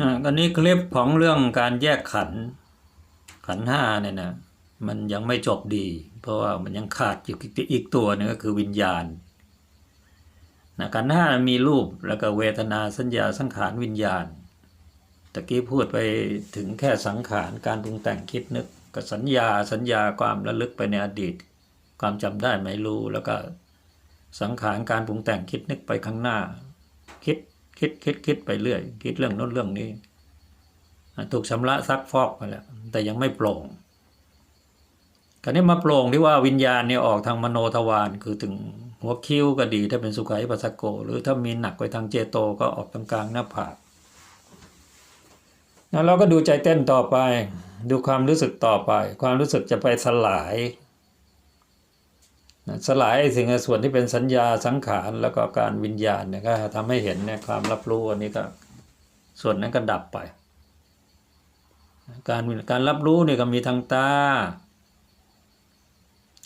อ่าตอนนี้คลิปของเรื่องการแยกขัน ขันห้าเนี่ยนะ มันยังไม่จบดี เพราะว่ามันยังขาดอยู่อีกตัวหนึงก็คือวิญญาณนะขันห้ามีรูปแล้วก็เวทนาสัญญาสังขารวิญญาณตะกี้พูดไปถึงแค่สังขารการปรุงแต่งคิดนึกกับสัญญาสัญญาความระลึกไปในอดีต ความจำได้ไม่รู้แล้วก็สังขารการปรุงแต่งคิดนึกไปข้างหน้า คิด คิดคิดคิดไปเรื่อย คิดเรื่องโน้นเรื่องนี้ ถูกชำระซักฟอกไปแล้ว แต่ยังไม่โปร่งคราวนี้มาโปร่งที่ว่าวิญญาณเนี่ยออกทางมโนทวารคือถึงหัวคิ้วก็ดี ถ้าเป็นสุขัยปัสสโก หรือถ้ามีหนักไปทางเจโตก็ออกตรงกลางหน้าผากแล้วเราก็ดูใจเต้นต่อไป ดูความรู้สึกต่อไป ความรู้สึกจะไปสลาย สลายสิ่งส่วนที่เป็นสัญญาสังขารแล้วก็การวิญญาณเนี่ยก็ทำให้เห็นเนี่ยความรับรู้อันนี้ก็ส่วนนั้นก็ดับไป การการรับรู้เนี่ยก็มีทางตา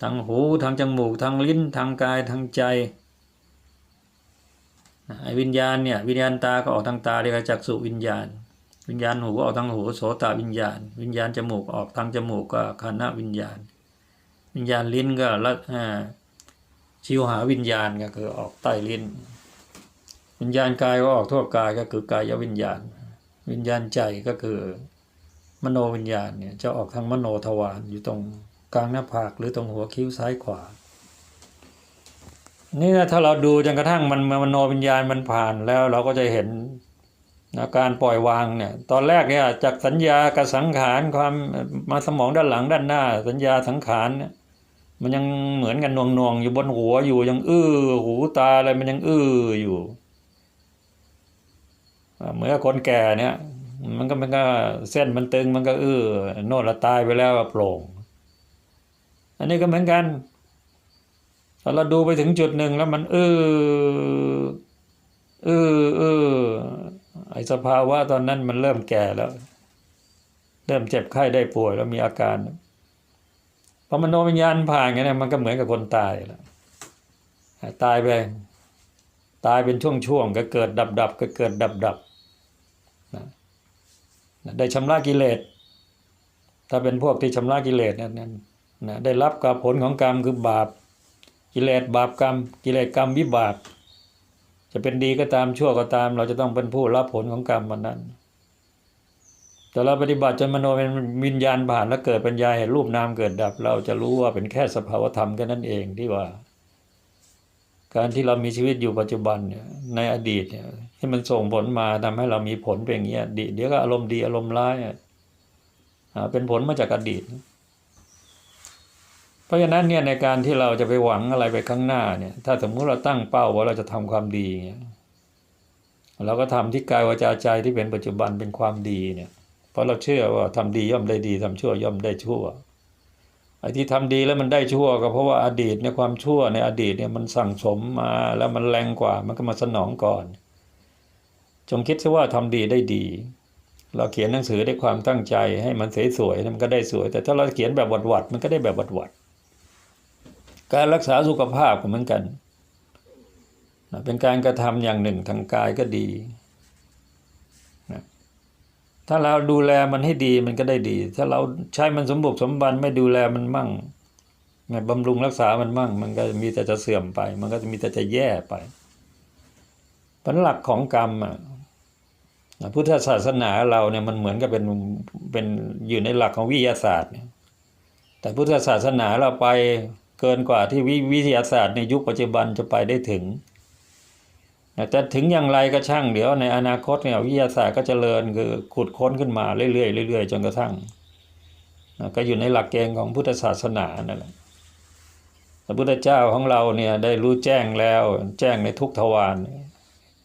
ทางหูทางจมูกทางลิ้นทางกายทางใจไอ้วิญญาณเนี่ยวิญญาณตาก็ออกทางตาเรียกจักษุวิญญาณ วิญญาณหูก็ออกทางหูโสตวิญญาณ วิญญาณจมูกออกทางจมูกก็คานวิญญาณ วิญญาณลิ้นก็ละชิวหาวิญญาณก็คือออกใต้ลิ้น วิญญาณกายก็ออกทั่วกายก็คือกายวิญญาณ วิญญาณใจก็คือ มโนวิญญาณเนี่ยจะออกทางมโนทวารอยู่ตรงกลางหน้าผากหรือตรงหัวคิ้วซ้ายขวานี่ถ้าเราดูจนกระทั่งมันมโนวิญญาณมันผ่านแล้วเราก็จะเห็นอาการปล่อยวางเนี่ยตอนแรกเนี่ยจากสัญญากับสังขารความมาสมองด้านหลังด้านหน้า สัญญาสังขารเนี่ย มันยังเหมือนกันนวงนวงๆอยู่บนหัวอยู่ยังอื้อหูตาอะไรมันยังอื้ออยู่เหมือนคนแก่เนี่ย มันก็มันก็เส้นมันตึงมันก็อื้อโน่นละตายไปแล้วโปร่ง อันนี้ก็เหมือนกันพอเราดูไปถึงจุดหนึ่งแล้วมันอื้ออื้ออื้อไอสภาวะตอนนั้นมันเริ่มแก่แล้ว เริ่มเจ็บไข้ได้ป่วยแล้วมีอาการ พอมโนวิญญาณผ่านไงเนี่ยมันก็เหมือนกับคนตายแล้วตายไปตายเป็นช่วงๆก็เกิดดับดับก็เกิดดับดับนะได้ชำระกิเลส ถ้าเป็นพวกที่ชำระกิเลสเนี่ยนั่นนะได้รับกับผลของกรรมคือบาป กิเลสบาปกรรม กิเลสกรรมวิบาก จะเป็นดีก็ตามชั่วก็ตาม เราจะต้องเป็นผู้รับผลของกรรมมันนั้น แต่เราปฏิบัติจนมโนเป็นวิญญาณผ่านแล้วเกิดปัญญาเห็นรูปนามเกิดดับ เราจะรู้ว่าเป็นแค่สภาวธรรมแค่นั้นเองที่ว่า การที่เรามีชีวิตอยู่ปัจจุบันเนี่ยในอดีตเนี่ยที่มันส่งผลมาทำให้เรามีผลเป็นอย่างเงี้ยดีเดี๋ยวก็อารมณ์ดีอารมณ์ร้ายอะอ่าเป็นผลมาจากอดีต เพราะฉะนั้นเนี่ยในการที่เราจะไปหวังอะไรไปข้างหน้าเนี่ย ถ้าสมมุติเราตั้งเป้าว่าเราจะทำความดีเนี่ยเราก็ทำที่กายวาจาใจที่เป็นปัจจุบันเป็นความดีเนี่ย เพราะเราเชื่อว่าทำดีย่อมได้ดีทำชั่วย่อมได้ชั่วไอ้ที่ทำดีแล้วมันได้ชั่วก็เพราะว่าอดีตเนี่ยความชั่วในอดีตเนี่ยมันสั่งสมมาแล้วมันแรงกว่ามันก็มาสนองก่อน จงคิดซะว่าทำดีได้ดี เราเขียนหนังสือด้วยความตั้งใจให้มันสวยๆมันก็ได้สวย แต่ถ้าเราเขียนแบบหวัดๆมันก็ได้แบบหวัดๆการรักษาสุขภาพก็เหมือนกันเป็นการกระทำอย่างหนึ่งทางกายก็ดี ถ้าเราดูแลมันให้ดีมันก็ได้ดี ถ้าเราใช้มันสมบุกสมบันไม่ดูแลมันมั่งไม่บำรุงรักษามันมั่ง มันก็มีแต่จะเสื่อมไป มันก็จะมีแต่จะแย่ไปผลหลักของกรรมอะพุทธศาสนาเราเนี่ยมันเหมือนกับเป็นเป็นอยู่ในหลักของวิทยาศาสตร์เนี่ยแต่พุทธศาสนาเราไปเกินกว่าที่วิวิทยาศาสตร์ในยุคปัจจุบันจะไปได้ถึง แต่ถึงอย่างไรก็ช่างเดี๋ยวในอนาคตเนี่ยวิทยาศาสตร์ก็เจริญคือขุดค้นขึ้นมาเรื่อยๆเรื่อยๆจนกระทั่งก็อยู่ในหลักเกณฑ์ของพุทธศาสนานั่นแหละพระพุทธเจ้าของเราเนี่ยได้รู้แจ้งแล้วแจ้งในทุกทวาร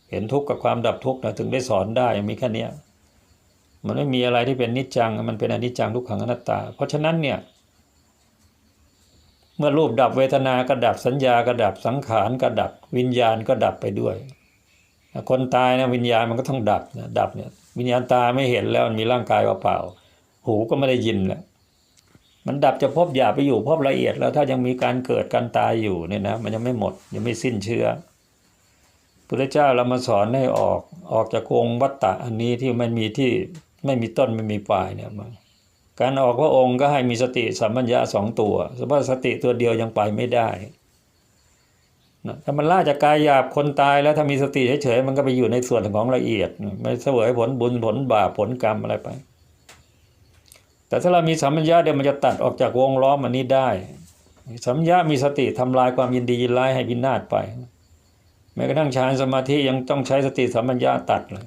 เห็นทุกข์กับความดับทุกข์นะถึงได้สอนได้มีแค่นี้มันไม่มีอะไรที่เป็นนิจจัง มันเป็นอนิจจังทุกขังอนัตตา เพราะฉะนั้นเนี่ย เมื่อรูปดับเวทนาก็ดับสัญญาก็ดับสังขารก็ดับวิญญาณก็ดับไปด้วย คนตายนะวิญญาณมันก็ต้องดับนะดับเนี่ยวิญญาณตาไม่เห็นแล้วมันมีร่างกายเปล่าๆหูก็ไม่ได้ยินแล้วมันดับจะพบหยาบไปอยู่พบละเอียดแล้ว ถ้ายังมีการเกิดการตายอยู่เนี่ยนะมันยังไม่หมดยังไม่สิ้นเชื้อพพุทธเจ้าเรามาสอนให้ออกออกจากวงวัฏฏะอันนี้ที่มันมีที่ไม่มีต้นไม่มีปลายเนี่ยมาการออกพระองค์ก็ให้มีสติสัมปัญญาสองตัวสมมติสติตัวเดียวยังไปไม่ได้ ถ้ามันล่าจากกายหยาบคนตายแล้วถ้ามีสติเฉยๆมันก็ไปอยู่ในส่วนของละเอียดไม่เสวยผลบุญผลบาปผลกรรมอะไรไป แต่ถ้าเรามีสัมปัญญาเดี๋ยวมันจะตัดออกจากวงล้อมอันนี้ได้ สัมปัญญามีสติทำลายความยินดียินร้ายให้พินาศไปแม้กระทั่งฌานสมาธิยังต้องใช้สติสัมปัญญาตัดเลย